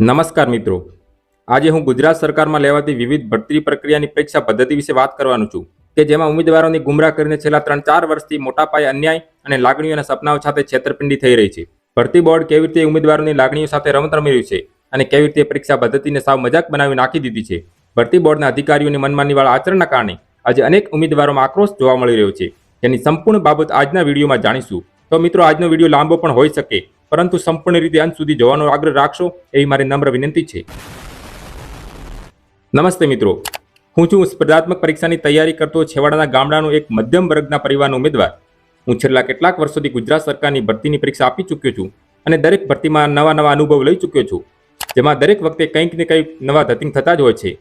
નમસ્કાર મિત્રો. આજે હું ગુજરાત સરકારમાં લેવાતી વિવિધ ભરતી પ્રક્રિયાની પરીક્ષા પદ્ધતિ વિશે વાત કરવાનું છું કે જેમાં ઉમેદવારોને ગુમરાહ કરીને છેલ્લા ત્રણ ચાર વર્ષથી મોટા પાયે અન્યાય અને લાગણીઓના સપનાઓ સાથે છેતરપિંડી થઈ રહી છે. ભરતી બોર્ડ કેવી રીતે ઉમેદવારોની લાગણીઓ સાથે રમત રમી રહ્યું છે અને કેવી રીતે પરીક્ષા પદ્ધતિને સાવ મજાક બનાવી નાખી દીધી છે. ભરતી બોર્ડના અધિકારીઓની મનમાનીવાળા આચરણના કારણે આજે અનેક ઉમેદવારોમાં આક્રોશ જોવા મળી રહ્યો છે. તેની સંપૂર્ણ બાબત આજના વિડીયોમાં જાણીશું. તો મિત્રો, આજનો વીડિયો લાંબો પણ હોઈ શકે. પરંતુ સંપૂર્ણ રીતે અંત સુધી જોવાનો આગ્રહ રાખશો એવી મારી નમ્ર વિનંતી છે. નમસ્તે મિત્રો. હું છું સ્પર્ધાત્મક પરીક્ષાની તૈયારી કરતો છેવાડાના ગામડાનો એક મધ્યમ વર્ગના પરિવારનો ઉમેદવાર. હું છેલ્લા કેટલાક વર્ષોથી ગુજરાત સરકારની ભરતીની પરીક્ષા આપી ચૂક્યો છું અને દરેક ભરતીમાં નવા નવા અનુભવ લઈ ચૂક્યો છું. જેમાં દરેક વખતે કંઈક ને કંઈક નવા ધતિંગ થતા જ હોય છે.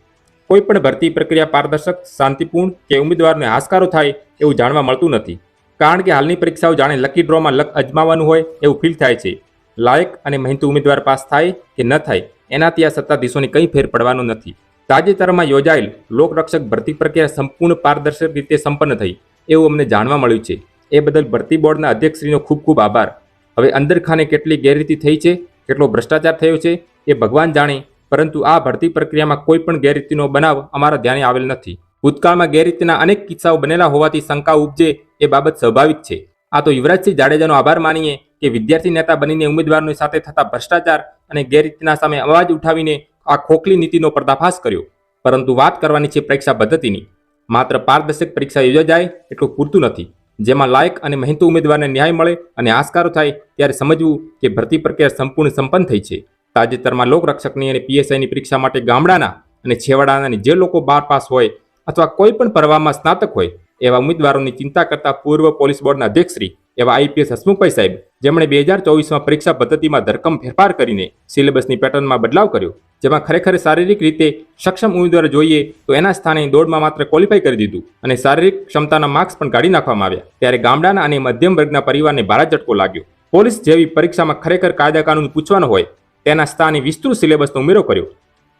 કોઈ પણ ભરતી પ્રક્રિયા પારદર્શક, શાંતિપૂર્ણ કે ઉમેદવારને હાશકારો થાય એવું જાણવા મળતું નથી. કારણ કે હાલની પરીક્ષાઓ જાણે લકી ડ્રોમાં લક અજમાવાનું હોય એવું ફીલ થાય છે. લાયક અને મહેનતુ ઉમેદવાર પાસ થાય કે ન થાય, એનાથી આ સત્તાધીશોને કંઈ ફેર પડવાનો નથી. તાજેતરમાં યોજાયેલ લોકરક્ષક ભરતી પ્રક્રિયા સંપૂર્ણ પારદર્શક રીતે સંપન્ન થઈ એવું અમને જાણવા મળ્યું છે. એ બદલ ભરતી બોર્ડના અધ્યક્ષશ્રીનો ખૂબ ખૂબ આભાર. હવે અંદરખાને કેટલી ગેરરીતિ થઈ છે, કેટલો ભ્રષ્ટાચાર થયો છે, એ ભગવાન જાણે, પરંતુ આ ભરતી પ્રક્રિયામાં કોઈ પણ ગેરરીતિનો બનાવ અમારા ધ્યાને આવેલ નથી. ભૂતકાળમાં ગેરરીતિના અનેક કિસ્સાઓ બનેલા હોવાથી શંકા ઉપજે એ બાબત સ્વાભાવિક છે. આ તો યુવરાજસિંહ જાડેજાનો આભાર માનીએ કે વિદ્યાર્થી નેતા બનીને ઉમેદવારની સાથે થતા ભ્રષ્ટાચાર અને ગેરરીતિના સામે અવાજ ઉઠાવીને આ ખોખલી નીતિનો પર્દાફાશ કર્યો. પરંતુ વાત કરવાની છે પરીક્ષા પદ્ધતિની. માત્ર પારદર્શક પરીક્ષા યોજાય એટલું પૂરતું નથી. જેમાં લાયક અને મહેનતુ ઉમેદવારને ન્યાય મળે અને આસકારો થાય ત્યારે સમજવું કે ભરતી પ્રક્રિયા સંપૂર્ણ સંપન્ન થઈ છે. તાજેતરમાં લોકરક્ષકની અને પીએસઆઈની પરીક્ષા માટે ગામડાના અને છેવાડાના જે લોકો બાર પાસ હોય અથવા કોઈ પણ પ્રવાહમાં સ્નાતક હોય, એવા ઉમેદવારોની ચિંતા કરતા પૂર્વ પોલીસ બોર્ડના અધ્યક્ષશ્રી એવા આઈપીએસ હસમુખભાઈ સાહેબ, જેમણે બે હજાર ચોવીસમાં પરીક્ષા પદ્ધતિમાં ધરકમ ફેરફાર કરીને સિલેબસની પેટર્નમાં બદલાવ કર્યો, જેમાં ખરેખર શારીરિક રીતે સક્ષમ ઉમેદવાર જોઈએ તો એના સ્થાને દોડમાં માત્ર ક્વોલિફાઈ કરી દીધું અને શારીરિક ક્ષમતાના માર્ક્સ પણ કાઢી નાખવામાં આવ્યા. ત્યારે ગામડાના અને મધ્યમ વર્ગના પરિવારને ભારે ઝટકો લાગ્યો. પોલીસ જેવી પરીક્ષામાં ખરેખર કાયદા કાનૂન પૂછવાનું હોય, તેના સ્થાને વિસ્તૃત સિલેબસનો ઉમેરો કર્યો.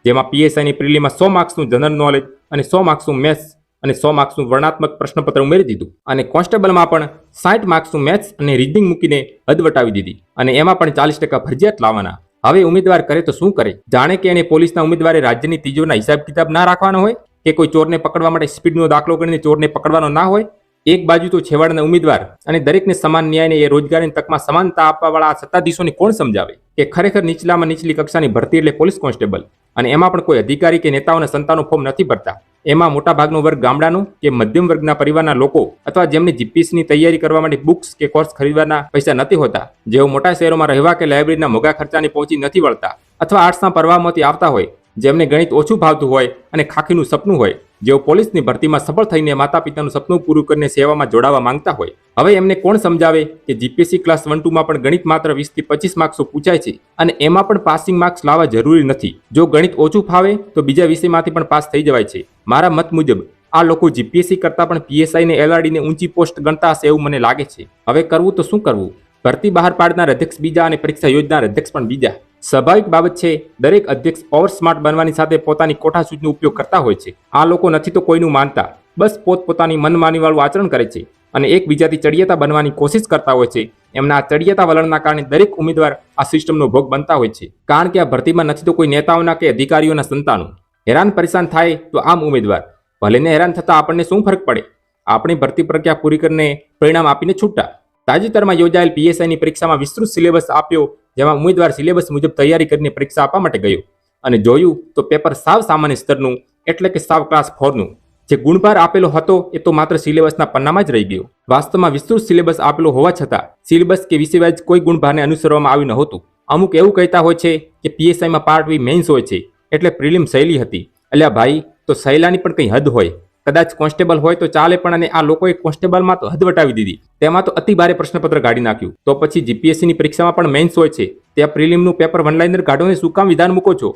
જેમાં પીએસઆઈની પ્રિલીમાં સો માર્ક્સનું જનરલ નોલેજ અને સો માર્ક્સનું મેથ્સ અને સો માર્ક્સનું વર્ણાત્મક પ્રશ્નપત્ર ઉમેરી દીધું. અને કોન્સ્ટેબલમાં પણ સાઠ માર્ક્સનું મેથ્સ અને રીડિંગ મૂકીને હદ વટાવી દીધી. અને એમાં પણ ચાલીસ ટકા ફરજિયાત લાવવાના. હવે ઉમેદવાર કરે તો શું કરે? જાણે કે એને પોલીસના ઉમેદવારે રાજ્યની તિજોરીના હિસાબ કિતાબ ના રાખવાનો હોય? કે કોઈ ચોરને પકડવા માટે સ્પીડનો દાખલો કરીને ચોરને પકડવાનો ના હોય? એક બાજુ તો છેવાડાના ઉમેદવાર અને દરેકને સમાન ન્યાયને એ રોજગારીની તકમાં સમાનતા આપવાવાળા આ સત્તાધીશોને કોણ સમજાવે? કે ખરેખર નીચલામાં નીચલી કક્ષાની ભરતી એટલે પોલીસ કોન્સ્ટેબલ? અને એમાં પણ કોઈ અધિકારી કે નેતાઓના સંતાનો ફોર્મ નથી ભરતા? એમાં મોટાભાગનો વર્ગ ગામડાનો કે મધ્યમ વર્ગના પરિવારના લોકો અથવા જેમને જીપીએસની તૈયારી કરવા માટે બુક્સ કે કોર્સ ખરીદવાના પૈસા નથી હોતા, જેઓ મોટા શહેરોમાં રહેવા કે લાઇબ્રેરીના મોંઘા ખર્ચાને પહોંચી નથી વળતા અથવા આર્ટ્સના પરવામાંથી આવતા હોય, જેમને ગણિત ઓછું ભાવતું હોય અને ખાખીનું સપનું હોય જેઓ પોલીસની ભરતીમાં સફળ થઈને માતા પિતાનું સપનું પૂરું કરીને સેવામાં જોડાવા માંગતા હોય, હવે એમને કોણ સમજાવે કે જીપીએસસી ક્લાસ વન ટુમાં પણ ગણિત માત્ર વીસથી પચીસ માર્ક્સો પૂછાય છે અને એમાં પણ પાસિંગ માર્ક્સ લાવવા જરૂરી નથી? જો ગણિત ઓછું ફાવે, તો બીજા વિષયમાંથી પણ પાસ થઈ જવાય છે. મારા મત મુજબ, આ લોકો જીપીએસસી કરતાં પણ પીએસઆઈને એલઆરડીને ઊંચી પોસ્ટ ગણતા હશે એવું મને લાગે છે. હવે કરવું તો શું કરવું? ભરતી બહાર પાડનાર અધ્યક્ષ બીજા અને પરીક્ષા યોજનાર અધ્યક્ષ પણ બીજા. સ્વાભાવિક બાબત છે, દરેક અધ્યક્ષ ઓવર સ્માર્ટ બનવાની સાથે પોતાની કોઠા સૂચનો ઉપયોગ કરતા હોય છે. આ લોકો નથી તો કોઈનું માનતા. બસ પોતપોતાની મનમાનીવાળું આચરણ કરે છે અને એકબીજાથી ચડિયતા બનવાની કોશિશ કરતા હોય છે. એમના ચડિયાતા વલણના કારણે દરેક ઉમેદવાર આ સિસ્ટમનો ભોગ બનતા હોય છે. કારણ કે આ ભરતીમાં નથી તો કોઈ નેતાઓના કે અધિકારીઓના સંતાનો. હેરાન પરેશાન થાય તો આમ ઉમેદવાર. ભલેને હેરાન થતાં આપણને શું ફરક પડે? આપણી ભરતી પ્રક્રિયા પૂરી કરીને પરિણામ આપીને છૂટા. તાજેતરમાં યોજાયેલ પીએસઆઈની પરીક્ષામાં વિસ્તૃત સિલેબસ આપ્યો જેમાં ઉમેદવાર સિલેબસ મુજબ તૈયારી કરીને પરીક્ષા આપવા માટે ગયો. અને જોયું તો પેપર સાવ સામાન્ય સ્તરનું, એટલે કે સાવ ક્લાસ ફોરનું જે ગુણભાર આપેલો હતો એ તો માત્ર સિલેબસના પન્નામાં જ રહી ગયો. વાસ્તવમાં વિસ્તૃત સિલેબસ આપેલો હોવા છતાં, સિલેબસ કે વિષયવાઇઝ કોઈ ગુણભારને અનુસરવામાં આવ્યું નહોતું અમુક એવું કહેતા હોય છે કે પીએસઆઈમાં પાર્ટ બી મેન્સ હોય છે, એટલે પ્રિલિમ શૈલી હતી. અલ્યા ભાઈ, તો શૈલાની પણ કંઈ હદ હોય? કદાચ કોન્સ્ટેબલ હોય તો ચાલે પણ અને આ લોકોએ કોન્સ્ટેબલમાં તો હદ વટાવી દીધી. તેમાં તો અતિ ભારે પ્રશ્નપત્ર કાઢી નાખ્યું. તો પછી જીપીએસસીની પરીક્ષામાં પણ મેન્સ હોય છે. ત્યાં પ્રિલિમનું પેપર વનલાઇનર કાઢોને શું કામ વિધાન મૂકો છો?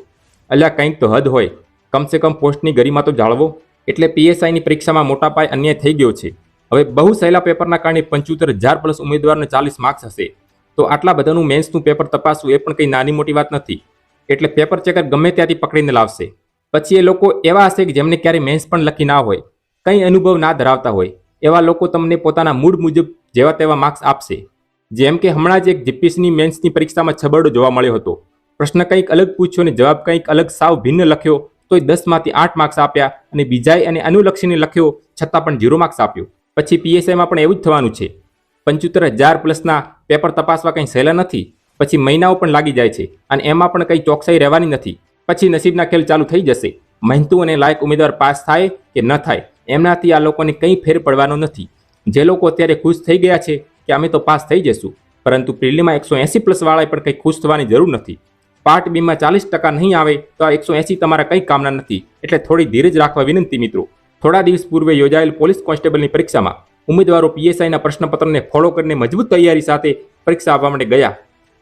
અલ્યા કંઈક તો હદ હોય. કમસે કમ પોસ્ટની ગરિમા તો જાળવો. એટલે પીએસઆઈની પરીક્ષામાં મોટા પાયે અન્યાય થઈ ગયો છે. હવે બહુ સહેલા પેપરના કારણે પંચોતેર હજાર પ્લસ ઉમેદવારને ચાલીસ માર્ક્સ હશે. તો આટલા બધાનું મેન્સનું પેપર તપાસવું એ પણ કંઈ નાની મોટી વાત નથી. એટલે પેપર ચેકર ગમે ત્યાંથી પકડીને લાવશે. પછી એ લોકો એવા હશે કે જેમને ક્યારેય મેન્સ પણ લખી ના હોય, કંઈ અનુભવ ના ધરાવતા હોય, એવા લોકો તમને પોતાના મૂડ મુજબ જેવા તેવા માર્ક્સ આપશે. જેમ કે હમણાં જ એક જીપીએસની મેન્સની પરીક્ષામાં છબરડો જોવા મળ્યો હતો. પ્રશ્ન કંઈક અલગ પૂછ્યો અને જવાબ કંઈક અલગ સાવ ભિન્ન લખ્યો, તોય દસમાંથી આઠ માર્ક્સ આપ્યા અને બીજાએ અને અનુલક્ષીને લખ્યો, છતાં પણ ઝીરો માર્ક્સ આપ્યો. પછી પીએસઆઈમાં પણ એવું જ થવાનું છે. પંચોતેર હજાર પ્લસના પેપર તપાસવા કંઈ સહેલા નથી, પછી મહિનાઓ પણ લાગી જાય છે અને એમાં પણ કંઈ ચોકસાઈ રહેવાની નથી. પછી નસીબના ખેલ ચાલુ થઈ જશે. મહેનતુ અને લાયક ઉમેદવાર પાસ થાય કે ન થાય, એમનાથી આ લોકોને કંઈ ફેર પડવાનો નથી. જે લોકો અત્યારે ખુશ થઈ ગયા છે કે અમે તો પાસ થઈ જશું, પરંતુ પ્રિલીમાં એકસો એંસી પ્લસવાળાએ પણ કંઈ ખુશ થવાની જરૂર નથી. પાર્ટ બીમાં ચાલીસ ટકા નહીં આવે તો આ એકસો એંસી તમારા કંઈ કામના નથી. એટલે થોડી ધીરજ રાખવા વિનંતી મિત્રો. થોડા દિવસ પૂર્વે યોજાયેલ પોલીસ કોન્સ્ટેબલની પરીક્ષામાં ઉમેદવારો પીએસઆઈના પ્રશ્નપત્રને ફોલો કરીને મજબૂત તૈયારી સાથે પરીક્ષા આપવા માટે ગયા.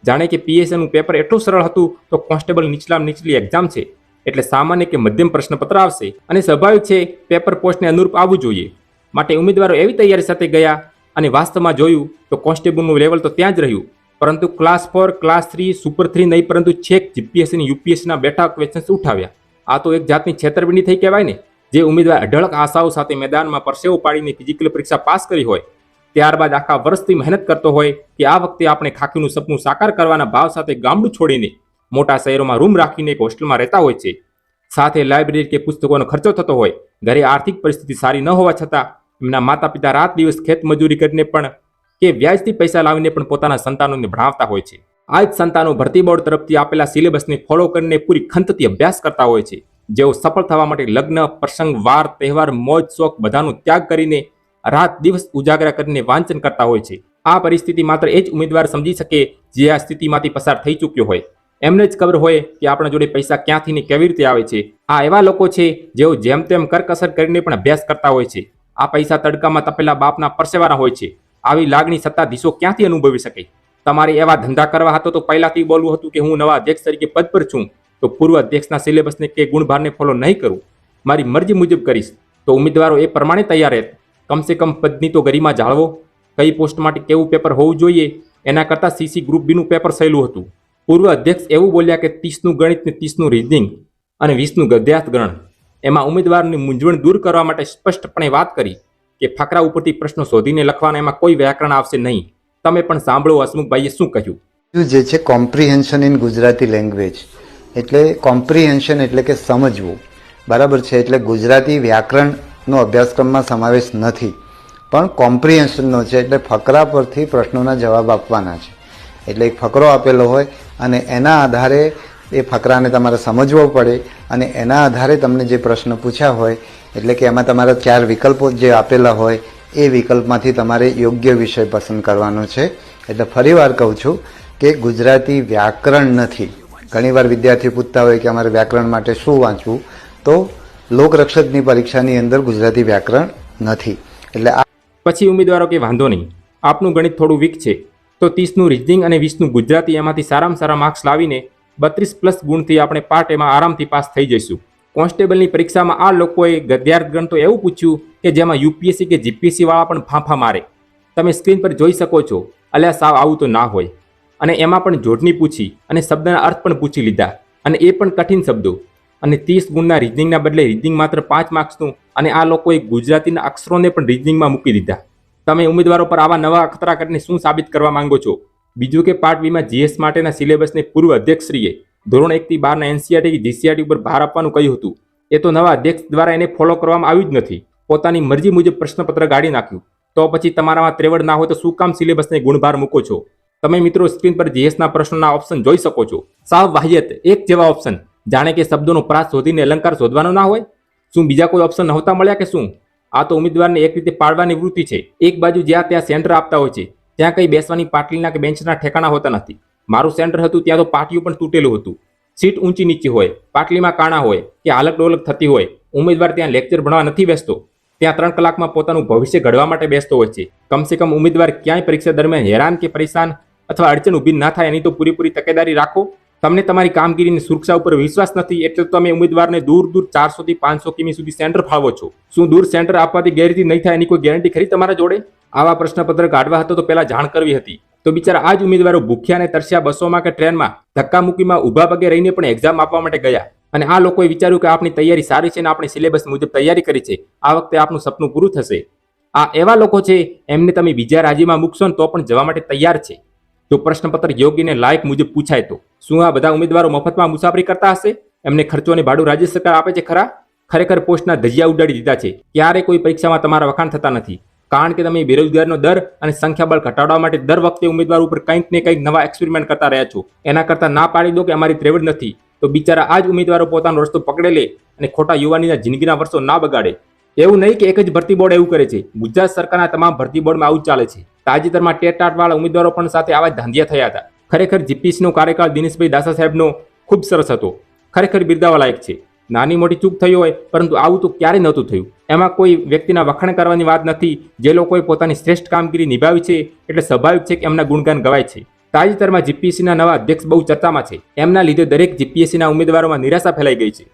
જાણે કે પીએસએનું પેપર એટલું સરળ હતું તો કોન્સ્ટેબલ નીચલા નીચલી એક્ઝામ છે. એટલે સામાન્ય કે મધ્યમ પ્રશ્નપત્ર આવશે અને સ્વાભાવિક છે પેપર પોસ્ટને અનુરૂપ આવવું જોઈએ. માટે ઉમેદવારો એવી તૈયારી સાથે ગયા અને વાસ્તવમાં જોયું તો કોન્સ્ટેબલનું લેવલ તો ત્યાં જ રહ્યું. પરંતુ class four class three super three નહીં, પરંતુ છેક જીપીએસસીની યુપીએસસીના બેઠા ક્વેશ્ચન્સ ઉઠાવ્યા. આ તો એક જાતની છેતરપિંડી થઈ કહેવાય ને. જે ઉમેદવાર અઢળક આશાઓ સાથે મેદાનમાં પરસેવો પાડીને ફિઝિકલ પરીક્ષા પાસ કરી હોય ત્યારબાદ આખા વર્ષથી મહેનત કરતો હોય કે આ વખતે આપણે ખાખીનું સપનું સાકાર કરવાના ભાવ સાથે ગામડું છોડીને મોટા શહેરોમાં રૂમ રાખીને એક હોસ્ટેલમાં રહેતા હોય છે. સાથે લાઇબ્રેરી કે પુસ્તકોનો ખર્ચો થતો હોય, ઘરે આર્થિક પરિસ્થિતિ સારી ન હોવા છતાં એમના માતા પિતા રાત દિવસ ખેત મજૂરી કરીને પણ કે વ્યાજથી પૈસા લાવીને પણ પોતાના સંતાનોને ભણાવતા હોય છે. આ જ સંતાનો ભરતી બોર્ડ તરફથી આપેલા સિલેબસને ફોલો કરીને પૂરી ખંતથી અભ્યાસ કરતા હોય છે. જેઓ સફળ થવા માટે લગ્ન, પ્રસંગ, વાર, તહેવાર, મોજ, શોખ બધાનો ત્યાગ કરીને રાત દિવસ ઉજાગરા કરીને વાંચન કરતા હોય છે. આ પરિસ્થિતિ માત્ર એ જ ઉમેદવાર સમજી શકે જે આ સ્થિતિમાંથી પસાર થઈ ચૂક્યો હોય. એમને જ ખબર હોય કે આપણા જોડે પૈસા ક્યાંથી ને કેવી રીતે આવે છે. આ એવા લોકો છે જેઓ જેમ તેમ કરકસર કરીને પણ અભ્યાસ કરતા હોય છે. આ પૈસા તડકામાં તપેલા બાપના પરસેવાના હોય છે. આવી લાગણી સત્તાધીશો ક્યાંથી અનુભવી શકે? તમારે એવા ધંધા કરવા હતો તો પહેલાથી બોલવું હતું કે હું નવા અધ્યક્ષ તરીકે પદ પર છું. તો પૂર્વ અધ્યક્ષના સિલેબસને કે ગુણભારને ફોલો નહીં કરું. મારી મરજી મુજબ કરીશ. તો ઉમેદવારો એ પ્રમાણે તૈયાર રહે કમસે કમ પદની તો ગરિમા જાળવો. કઈ પોસ્ટ માટે કેવું પેપર હોવું જોઈએ, એના કરતાં સીસી ગ્રુપ બીનું પેપર સહેલું હતું. પૂર્વ અધ્યક્ષ એવું બોલ્યા કે ત્રીસનું ગણિત ને ત્રીસનું રીઝનિંગ અને વીસનું ગદ્યાર્થ ગણ. એમાં ઉમેદવારની મૂંઝવણ દૂર કરવા માટે સ્પષ્ટપણે વાત કરી કે ફકરા ઉપરથી પ્રશ્નો શોધીને લખવાના એમાં કોઈ વ્યાકરણ આવશે નહીં. તમે પણ સાંભળો, હસમુખભાઈએ શું કહ્યું? જે છે કોમ્પ્રિહેન્શન ઇન ગુજરાતી લેંગ્વેજ એટલે કોમ્પ્રિહેન્શન એટલે કે સમજવું. બરાબર છે? એટલે ગુજરાતી વ્યાકરણનો અભ્યાસક્રમમાં સમાવેશ નથી. પણ કોમ્પ્રિહેન્શનનો છે એટલે ફકરા પરથી પ્રશ્નોના જવાબ આપવાના છે. એટલે એક ફકરો આપેલો હોય અને એના આધારે એ ફકરાને તમારે સમજવો પડે અને એના આધારે તમને જે પ્રશ્ન પૂછ્યા હોય, એટલે કે એમાં તમારા ચાર વિકલ્પો જે આપેલા હોય, એ વિકલ્પમાંથી તમારે યોગ્ય વિષય પસંદ કરવાનો છે. એટલે ફરીવાર કહું છું કે ગુજરાતી વ્યાકરણ નથી. ઘણીવાર વિદ્યાર્થી પૂછતા હોય કે અમારે વ્યાકરણ માટે શું વાંચવું, તો લોકરક્ષકની પરીક્ષાની અંદર ગુજરાતી વ્યાકરણ નથી. એટલે આ પછી ઉમેદવારો કે વાંધો નહીં. આપનું ગણિત થોડું વીક છે. તો ત્રીસનું રીઝનિંગ અને વીસનું ગુજરાતી એમાંથી સારામાં સારા માર્ક્સ લાવીને બત્રીસ પ્લસ ગુણથી આપણે પાર્ટ એમાં આરામથી પાસ થઈ જઈશું. કોન્સ્ટેબલની પરીક્ષામાં આ લોકોએ ગદ્યાર્થ તો એવું પૂછ્યું કે જેમાં યુપીએસસી કે જીપીએસસી વાળા પણ ફાંફા મારે. તમે સ્ક્રીન પર જોઈ શકો છો. અલ્યા સાવ આવું તો ના હોય. અને એમાં પણ જોડણી પૂછી અને શબ્દના અર્થ પણ પૂછી લીધા. અને એ પણ કઠિન શબ્દો. અને ત્રીસ ગુણના રીઝનિંગના બદલે રીઝનિંગ માત્ર પાંચ માર્ક્સનું અને આ લોકોએ ગુજરાતીના અક્ષરોને પણ રીઝનિંગમાં મૂકી દીધા. તમે ઉમેદવારો પર આવા નવા અખતરા કરીને શું સાબિત કરવા માંગો છો? બીજું કે પાર્ટ બીમાં જીએસ માટેના સિલેબસને પૂર્વ અધ્યક્ષશ્રીએ ધોરણ એકથી બારના એનસીઆરટી કે જીસીઆરટી ઉપર ભાર આપવાનું કહ્યું હતું. એ તો નવા અધ્યક્ષ દ્વારા એને ફોલો કરવામાં આવ્યું જ નથી. પોતાની મરજી મુજબ પ્રશ્નપત્ર ગાડી નાખ્યું. તો પછી તમારામાં ત્રેવડ ના હોય તો શું કામ સિલેબસને ગુણભાર મૂકો છો? તમે મિત્રો સ્ક્રીન પર જીએસના પ્રશ્નોના ઓપ્શન જોઈ શકો છો. સાવ વાહ્યત, એક જેવા ઓપ્શન જાણે કે શબ્દોનો પ્રાસ શોધીને અલંકાર શોધવાનો ના હોય? શું બીજા કોઈ ઓપ્શન નહોતા મળ્યા કે શું? આ તો ઉમેદવારને એક રીતે પાડવાની વૃત્તિ છે. એક બાજુ જ્યાં ત્યાં સેન્ટર આપતા હોય છે, ત્યાં કંઈ બેસવાની પાટલીના કે બેન્ચના ઠેકાણા હોતા નથી. મારું સેન્ટર હતું ત્યાં તો પાટિયું પણ તૂટેલું હતું. સીટ ઊંચી નીચી હોય, પાટલીમાં કાણા હોય કે હાલક ડોલક થતી હોય, ઉમેદવાર ત્યાં લેક્ચર ભણવા નથી બેસતો. ત્યાં ત્રણ કલાકમાં પોતાનું ભવિષ્ય ઘડવા માટે બેસતો હોય છે. કમસે કમ ઉમેદવાર ક્યાંય પરીક્ષા દરમિયાન હેરાન કે પરેશાન અથવા અડચણ ઊભી ના થાય એની તો પૂરેપૂરી તકેદારી રાખો. તમને તમારી કામગીરીની સુરક્ષા ઉપર વિશ્વાસ નથી, એટલે તમે ઉમેદવારને દૂર દૂર ચારસોથી પાંચસો કિમી સુધી સેન્ટર ફાળવો છો. શું દૂર સેન્ટર આપવાથી ગેરરીતિ નહીં થાય એની કોઈ ગેરંટી ખરી તમારા જોડે? આવા પ્રશ્નપત્ર કાઢવા હતો તો પહેલા જાણ કરવી હતી. તો બિચારા આ જ ઉમેદવારો ભૂખ્યા અને તરસ્યા બસોમાં કે ટ્રેનમાં ધક્કા મૂકીમાં ઊભા પગે રહીને પણ એક્ઝામ આપવા માટે ગયા. અને આ લોકોએ વિચાર્યું કે આપણી તૈયારી સારી છે અને આપણે સિલેબસ મુજબ તૈયારી કરી છે. આ વખતે આપનું સપનું પૂરું થશે. આ એવા લોકો છે, એમને તમે બીજા રાજ્યમાં મૂકશો ને તો પણ જવા માટે તૈયાર છે. જો પ્રશ્નપત્ર યોગ્ય લાયક મુજબ પૂછાય તો? શું આ બધા ઉમેદવારો મફતમાં મુસાફરી કરતા હશે? એમને ખર્ચો અને ભાડું રાજ્ય સરકાર આપે છે ખરા? ખરેખર પોસ્ટના ધજિયા ઉડાડી દીધા છે. ક્યારે કોઈ પરીક્ષામાં તમારા વખાણ થતા નથી? કારણ કે તમે બેરોજગારનો દર અને સંખ્યાબળ ઘટાડવા માટે દર વખતે ઉમેદવાર ઉપર કંઈક ને કંઈક નવા એક્સપેરિમેન્ટ કરતા રહ્યા છો. એના કરતાં ના પાડી દો કે અમારી ત્રેવડ નથી. તો બિચારા આ જ ઉમેદવારો પોતાનો રસ્તો પકડે લે અને ખોટા યુવાનીના જિંદગીના વર્ષો ના બગાડે. એવું નહીં કે એક જ ભરતી બોર્ડ એવું કરે છે. ગુજરાત સરકારના તમામ ભરતી બોર્ડમાં આવું ચાલે છે. તાજેતરમાં ટેટ ટાટ વાળા ઉમેદવારો પણ સાથે આવા ધાંધિયા થયા હતા. ખરેખર જીપીસીનો કાર્યકાળ દિનેશભાઈ દાસા સાહેબનો ખૂબ સરસ હતો. ખરેખર બિરદાવા લાયક છે. નાની મોટી ચૂક થઈ હોય, પરંતુ આવું તો ક્યારેય નહોતું થયું. એમાં કોઈ વ્યક્તિના વખાણ કરવાની વાત નથી. જે લોકોએ પોતાની શ્રેષ્ઠ કામગીરી નિભાવી છે, એટલે સ્વાભાવિક છે કે એમના ગુણગાન ગવાય છે. તાજેતરમાં જીપીએસસીના નવા અધ્યક્ષ બહુ ચર્ચામાં છે. એમના લીધે દરેક જીપીએસસીના ઉમેદવારોમાં નિરાશા ફેલાઈ ગઈ છે.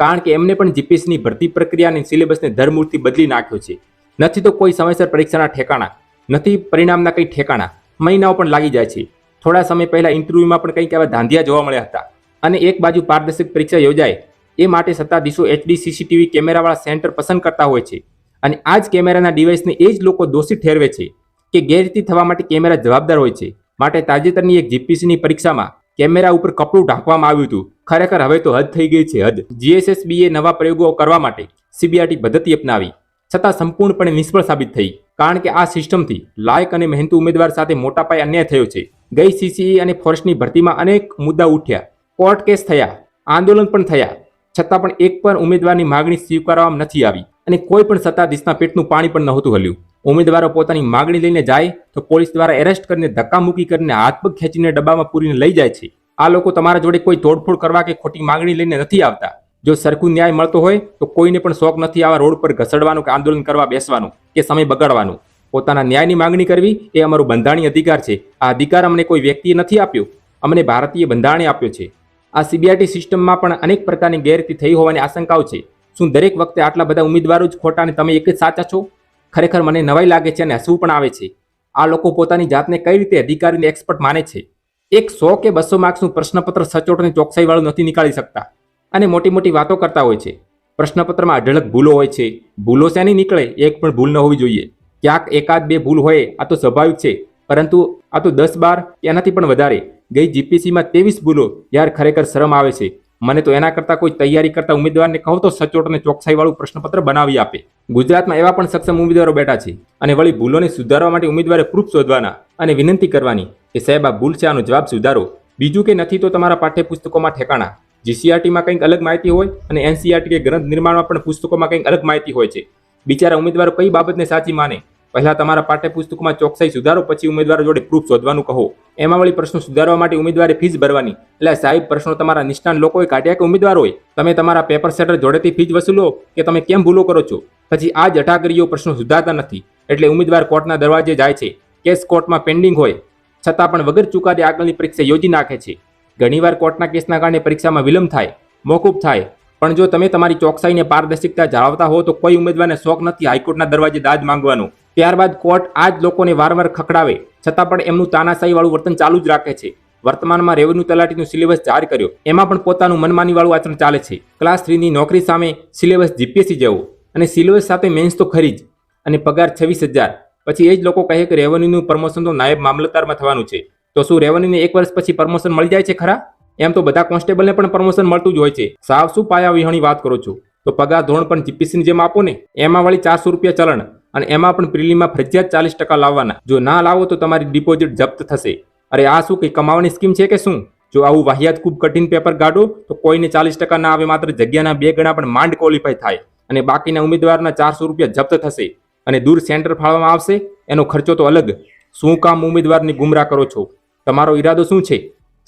કારણ કે એમને પણ જીપીએસસીની ભરતી પ્રક્રિયા અને સિલેબસને ધરમૂળથી બદલી નાખ્યો છે. નથી તો કોઈ સમયસર પરીક્ષાના ઠેકાણા, નથી પરિણામના કંઈ ઠેકાણા, મહિનાઓ પણ લાગી જાય છે. થોડા સમય પહેલાં ઇન્ટરવ્યૂમાં પણ કંઈક એવા ધાંધિયા જોવા મળ્યા હતા. અને એક બાજુ પારદર્શક પરીક્ષા યોજાય, એ માટે સત્તાધીશો એચડી સીસીટીવી કેમેરાવાળા સેન્ટર પસંદ કરતા હોય છે. અને આ જ કેમેરાના ડિવાઇસને એ જ લોકો દોષિત ઠેરવે છે કે ગેરરીતિ થવા માટે કેમેરા જવાબદાર હોય છે. માટે તાજેતરની એક જીપીસીની પરીક્ષામાં કેમેરા ઉપર કપડું ઢાંકવામાં આવ્યું હતું. ખરેખર હવે તો હદ થઈ ગઈ છે, હદ. જીએસએસબીએ નવા પ્રયોગો કરવા માટે સીબીઆરટી પદ્ધતિ અપનાવી, છતાં સંપૂર્ણપણે નિષ્ફળ સાબિત થઈ. કારણ કે આ સિસ્ટમથી લાયક અને મહેનતુ ઉમેદવાર સાથે મોટા પાયે અન્યાય થયો છે. ગઈ સીસીઈ અને ફોરેસ્ટની ભરતીમાં અનેક મુદ્દા ઉઠ્યા. કોર્ટ કેસ થયા, આંદોલન પણ થયા. છતાં પણ એક પણ ઉમેદવારની માગણી સ્વીકારવામાં નથી આવી અને કોઈ પણ સત્તાધીશના પેટનું પાણી પણ નહોતું હલ્યું. ઉમેદવારો પોતાની માગણી લઈને જાય તો પોલીસ દ્વારા એરેસ્ટ કરીને ધક્કામુક્કી કરીને હાથ પગ ખેંચીને ડબ્બામાં પૂરીને લઈ જાય છે. આ લોકો તમારા જોડે કોઈ તોડફોડ કરવા કે ખોટી માગણી લઈને નથી આવતા. જો સરખું ન્યાય મળતો હોય તો કોઈને પણ શોખ નથી આવા રોડ પર ઘસડવાનું કે આંદોલન કરવા બેસવાનું કે સમય બગાડવાનું. પોતાના ન્યાયની માગણી કરવી એ અમારો બંધારણીય અધિકાર છે. આ અધિકાર અમને કોઈ વ્યક્તિએ નથી આપ્યો. અમને ભારતીય બંધારણે આપ્યો છે. આ સીબીઆઈટી સિસ્ટમમાં પણ અનેક પ્રકારની ગેરરીતિ થઈ હોવાની આશંકાઓ છે. શું દરેક વખતે આટલા બધા ઉમેદવારો જ ખોટા અને તમે એક જ સાચા છો? ખરેખર મને નવાઈ લાગે છે અને હસવું પણ આવે છે. આ લોકો પોતાની જાતને કઈ રીતે અધિકારીને એક્સપર્ટ માને છે? એક સો કે બસો માર્ક્સનું પ્રશ્નપત્ર સચોટ અને ચોકસાઈવાળું નથી નીકાળી શકતા. અને મોટી મોટી વાતો કરતા હોય છે. પ્રશ્નપત્રમાં અઢળક ભૂલો હોય છે. ભૂલો શેની નીકળે? એક પણ ભૂલ ન હોવી જોઈએ. ક્યાંક એકાદ બે ભૂલ હોય, આ તો સ્વાભાવિક છે. પરંતુ આ તો દસ બાર, એનાથી પણ વધારે. ગઈ જીપીસીમાં ત્રેવીસ ભૂલો. યાર, ખરેખર શરમ આવે છે. મને તો એના કરતાં કોઈ તૈયારી કરતા ઉમેદવારને કહો તો સચોટ અને ચોકસાઈવાળું પ્રશ્નપત્ર બનાવી આપે. ગુજરાતમાં એવા પણ સક્ષમ ઉમેદવારો બેઠા છે અને વળી ભૂલોને સુધારવા માટે ઉમેદવારે પ્રૂફ શોધવાના અને વિનંતી કરવાની કે સાહેબ આ ભૂલ છે, આનો જવાબ સુધારો. બીજું કે નથી તો તમારા પાઠ્યપુસ્તકોમાં ઠેકાણા. જીસીઆરટીમાં કંઈક અલગ માહિતી હોય અને એનસીઆરટી કે ગ્રંથ નિર્માણમાં પણ પુસ્તકોમાં કંઈક અલગ માહિતી હોય છે. બિચારા ઉમેદવારો કઈ બાબતને સાચી માને? પહેલા તમારા પાઠ્યપુસ્તકમાં ચોકસાઈ સુધારો, પછી ઉમેદવારો જોડે પ્રૂફ શોધવાનું કહો. એમાં વળી પ્રશ્નો સુધારવા માટે ઉમેદવારે ફીસ ભરવાની. એટલે સાહેબ, પ્રશ્નો તમારા નિષ્ણાત લોકોએ કાઢ્યા કે ઉમેદવાર હોય? તમે તમારા પેપર સેટર જોડેથી ફીસ વસૂલો કે તમે કેમ ભૂલો કરો છો? પછી આ જ અટાકરીઓ પ્રશ્નો સુધારતા નથી. એટલે ઉમેદવાર કોર્ટના દરવાજે જાય છે. કેસ કોર્ટમાં પેન્ડિંગ હોય. છતાં પણ વગર ચુકાદે આગળની પરીક્ષા યોજી નાખે છે. ઘણીવાર કોર્ટના કેસના કારણે પરીક્ષામાં વિલંબ થાય, મોકૂફ થાય. પણ જો તમે તમારી ચોકસાઈને પારદર્શિકતા જાળવતા હો, તો કોઈ ઉમેદવારને શોખ નથી હાઈકોર્ટના દરવાજે દાદ માંગવાનો. ત્યારબાદ કોર્ટ આ જ લોકોને વારંવાર ખખડાવે, છતાં પણ એમનું તાનાશાહીવાળું વર્તન ચાલુ જ રાખે છે. વર્તમાનમાં રેવન્યુ તલાટીનું સિલેબસ જાહેર કર્યો. એમાં પણ પોતાનું મનમાનીવાળું આચરણ ચાલે છે. ક્લાસ થ્રીની નોકરી સામે સિલેબસ જીપીએસસી જેવો. અને સિલેબસ સાથે મેન્સ તો ખરી જ. અને પગાર છવ્વીસ હજાર. પછી એ જ લોકો કહે કે રેવન્યુનું પ્રમોશન તો નાયબ મામલતદારમાં થવાનું છે. તો શું રેવન્યુને એક વર્ષ પછી પ્રમોશન મળી જાય છે ખરા? એમ તો બધા કોન્સ્ટેબલને પણ પ્રમોશન મળતું જ હોય છે. સાવ શું પાયા વિહોણી વાત કરો છો? તો પગાર ધોરણ પણ જીપીસીની જેમ આપો ને. એમાં વળી ચારસો રૂપિયા ચલણ. અને એમાં પણ પ્રિલીમાં ફરજિયાત ચાલીસ ટકા લાવવાના. જો ના લાવો તો તમારી ડિપોઝિટ જપ્ત થશે. અરે આ શું કંઈ કમાવાની સ્કીમ છે કે શું? જો આવું વાહિયાત ખૂબ કઠિન પેપર કાઢો, તો કોઈને ચાલીસ ટકા ના આવે, માત્ર જગ્યાના બે ગણા પણ માંડ ક્વોલિફાય થાય. અને બાકીના ઉમેદવારના ચારસો રૂપિયા જપ્ત થશે. અને દૂર સેન્ટર ફાળવામાં આવશે. એનો ખર્ચો તો અલગ. શું કામ ઉમેદવારને ગુમરાહ કરો છો? તમારો ઈરાદો શું છે?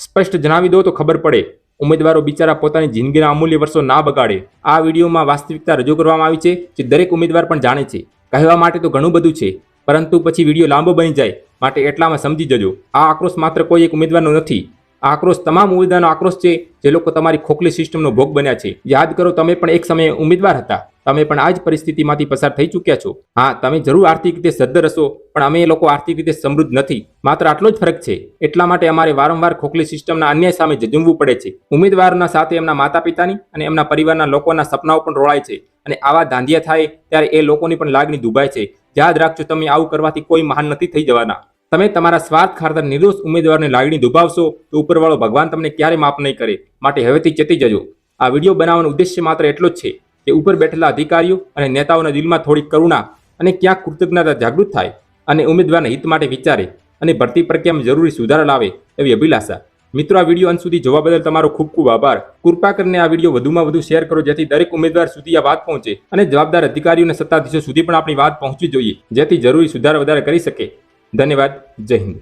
સ્પષ્ટ જણાવી દો તો ખબર પડે. ઉમેદવારો બિચારા પોતાની જિંદગીના અમૂલ્ય વર્ષો ના બગાડે. આ વિડીયોમાં વાસ્તવિકતા રજૂ કરવામાં આવી છે, જે દરેક ઉમેદવાર પણ જાણે છે. કહેવા માટે તો ઘણું બધું છે, પરંતુ પછી વીડિયો લાંબો બની જાય માટે એટલામાં સમજી જજો. આ આક્રોશ માત્ર કોઈ એક ઉમેદવારનો નથી. આ આક્રોશ તમામ ઉમેદવારનો આક્રોશ છે, જે લોકો તમારી ખોખલી સિસ્ટમનો ભોગ બન્યા છે. યાદ કરો, તમે પણ એક સમયે ઉમેદવાર હતા. તમે પણ આ જ પરિસ્થિતિમાંથી પસાર થઈ ચૂક્યા છો. હા, તમે જરૂર આર્થિક રીતે સદ્ધર હશો, પણ અમે લોકો આર્થિક રીતે સમૃદ્ધ નથી. માત્ર આટલો જ ફરક છે. એટલા માટે અમારે વારંવાર ખોખલી સિસ્ટમના અન્યાય સામે જજુમવું પડે છે. ઉમેદવારના સાથે એમના માતા પિતાની અને એમના પરિવારના લોકોના સપનાઓ પણ રોળાય છે. અને આવા ધાંધિયા થાય ત્યારે એ લોકોની પણ લાગણી દુભાય છે. યાદ રાખજો, તમે આવું કરવાથી કોઈ મહાન નથી થઈ જવાના. તમે તમારા સ્વાર્થ ખાતર નિર્દોષ ઉમેદવારને લાગણી દુભાવશો તો ઉપરવાળો ભગવાન તમને ક્યારે માફ નહીં કરે. માટે હવેથી ચેતી જજો. આ વીડિયો બનાવવાનો ઉદ્દેશ્ય માત્ર એટલો જ છે કે ઉપર બેઠેલા અધિકારીઓ અને નેતાઓના દિલમાં થોડી કરુણા અને ક્યાંક કૃતજ્ઞતા જાગૃત થાય અને ઉમેદવારના હિત માટે વિચારે અને ભરતી પ્રક્રિયામાં જરૂરી સુધારા લાવે એવી અભિલાષા. મિત્રો, આ વીડિયો અંત સુધી જોવા બદલ તમારો ખૂબ ખૂબ આભાર. કૃપા કરીને આ વીડિયો વધુમાં વધુ શેર કરો, જેથી દરેક ઉમેદવાર સુધી આ વાત પહોંચે અને જવાબદાર અધિકારીઓ અને સત્તાધીશો સુધી પણ આપણી વાત પહોંચવી જોઈએ, જેથી જરૂરી સુધારા વધારે કરી શકે. ધન્યવાદ. જય હિન્દ.